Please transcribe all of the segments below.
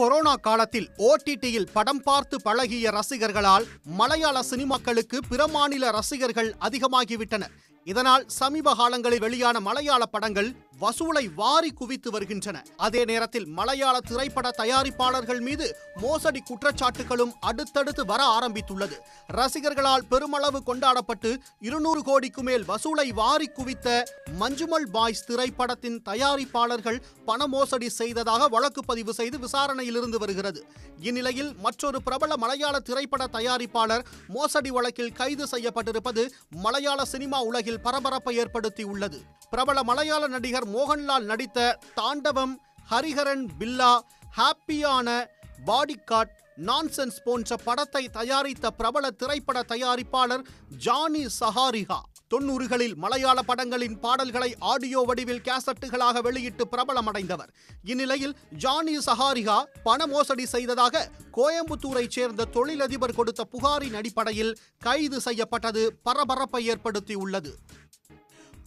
Corona காலத்தில் ஓடிடியில் படம் பார்த்து பழகிய ரசிகர்களால் மலையாள சினிமாக்களுக்கு பிற மாநில ரசிகர்கள் அதிகமாகிவிட்டனர். இதனால் சமீப காலங்களில் வெளியான மலையாள படங்கள் வசூலை வாரி குவித்து வருகின்றன. அதே நேரத்தில் மலையாள திரைப்பட தயாரிப்பாளர்கள் மீது மோசடி குற்றச்சாட்டுகளும் அடுத்தடுத்து வர ஆரம்பித்துள்ளது. ரசிகர்களால் பெருமளவு கொண்டாடப்பட்டு இருநூறு கோடிக்கு மேல் வசூலை வாரி குவித்த மஞ்சுமல் பாய்ஸ் திரைப்படத்தின் தயாரிப்பாளர்கள் பண மோசடி செய்ததாக வழக்கு பதிவு செய்து விசாரணையில் இருந்து வருகிறது. இந்நிலையில் மற்றொரு பிரபல மலையாள திரைப்பட தயாரிப்பாளர் மோசடி வழக்கில் கைது செய்யப்பட்டிருப்பது மலையாள சினிமா உலகில் பரபரப்பை ஏற்படுத்தியுள்ளது. பிரபல மலையாள நடிகர் மோகன்லால் நடித்த தாண்டவம் ஹரிஹரன் பில்லா ஹாப்பியான பாடிகாட் நான்சென்ஸ் போன்ற படத்தை தயாரித்த பிரபல திரைப்பட தயாரிப்பாளர் ஜானி சஹாரிகா தொன்னூறுகளில் மலையாள படங்களின் பாடல்களை ஆடியோ வடிவில் கேசட்டுகளாக வெளியிட்டு பிரபலமடைந்தவர். இந்நிலையில் ஜானி சஹாரிகா பண மோசடி செய்ததாக கோயம்புத்தூரைச் சேர்ந்த தொழிலதிபர் கொடுத்த புகாரின் அடிப்படையில் கைது செய்யப்பட்டது பரபரப்பை ஏற்படுத்தியுள்ளது.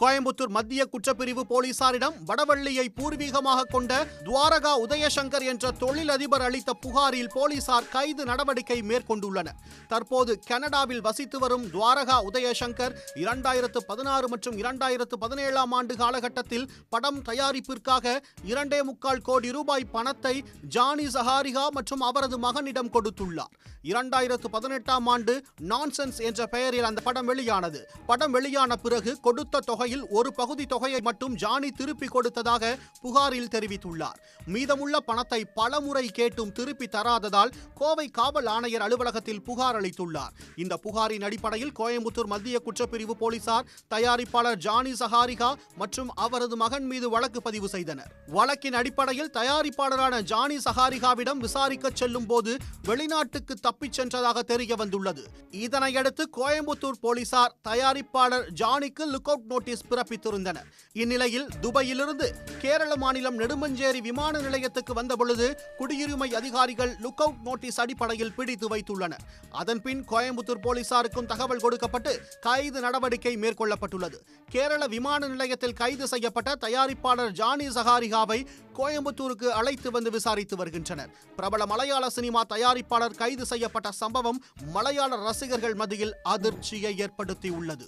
கோயம்புத்தூர் மத்திய குற்றப்பிரிவு போலீசாரிடம் வடவள்ளியை பூர்வீகமாக கொண்ட துவாரகா உதயசங்கர் என்ற தொழிலதிபர் அளித்த புகாரில் போலீசார் கைது நடவடிக்கை மேற்கொண்டுள்ளனர். தற்போது கனடாவில் வசித்து வரும் துவாரகா உதயசங்கர் இரண்டாயிரத்து பதினாறு மற்றும் இரண்டாயிரத்து பதினேழாம் ஆண்டு காலகட்டத்தில் படம் தயாரிப்பிற்காக இரண்டே முக்கால் கோடி ரூபாய் பணத்தை ஜானி சஹாரிகா மற்றும் அவரது மகனிடம் கொடுத்துள்ளார். இரண்டாயிரத்து பதினெட்டாம் ஆண்டு நான்சென்ஸ் என்ற பெயரில் அந்த படம் வெளியானது. படம் வெளியான பிறகு கொடுத்த தொகையில் ஒரு பகுதி தொகையை மட்டும் ஜானி திருப்பி கொடுத்ததாக புகாரில் தெரிவித்துள்ளார். மீதமுள்ள பணத்தை பலமுறை கேட்டும் திருப்பி தராததால் கோவை காவல் ஆணையர் அலுவலகத்தில் புகார் அளித்துள்ளார். இந்த புகாரின் அடிப்படையில் கோயம்புத்தூர் மத்திய குற்றப்பிரிவு போலீசார் தயாரிப்பாளர் ஜானி சஹாரிகா மற்றும் அவரது மகன் மீது வழக்கு பதிவு செய்தனர். வழக்கின் அடிப்படையில் தயாரிப்பாளரான ஜானி சஹாரிகாவிடம் விசாரிக்க செல்லும் போது வெளிநாட்டுக்கு தப்பிச் சென்றதாக தெரிய வந்துள்ளது இதனையடுத்து கோயம்புத்தூர் போலீசார் தயாரிப்பாளர் ஜானிக்கு லுக் அவுட் நோட்டீஸ் பிறப்பித்திருந்தனர் இந்நிலையில் துபாயிலிருந்து கேரள மாநிலம் நெடுமஞ்சேரி விமான நிலையத்துக்கு வந்தபொழுது குடியுரிமை அதிகாரிகள் லுக் அவுட் நோட்டீஸ் அடிப்படையில் பிடித்து வைத்துள்ளனர். அதன்பின் கோயம்புத்தூர் போலீசாருக்கும் தகவல் கொடுக்கப்பட்டு கைது நடவடிக்கை மேற்கொள்ளப்பட்டுள்ளது. கேரள விமான நிலையத்தில் கைது செய்யப்பட்ட தயாரிப்பாளர் ஜானி சஹாரிகாவை கோயம்புத்தூருக்கு அழைத்து வந்து விசாரித்து வருகின்றனர். பிரபல மலையாள சினிமா தயாரிப்பாளர் கைது செய்யப்பட்ட சம்பவம் மலையாள ரசிகர்கள் மத்தியில் அதிர்ச்சியை ஏற்படுத்தியுள்ளது.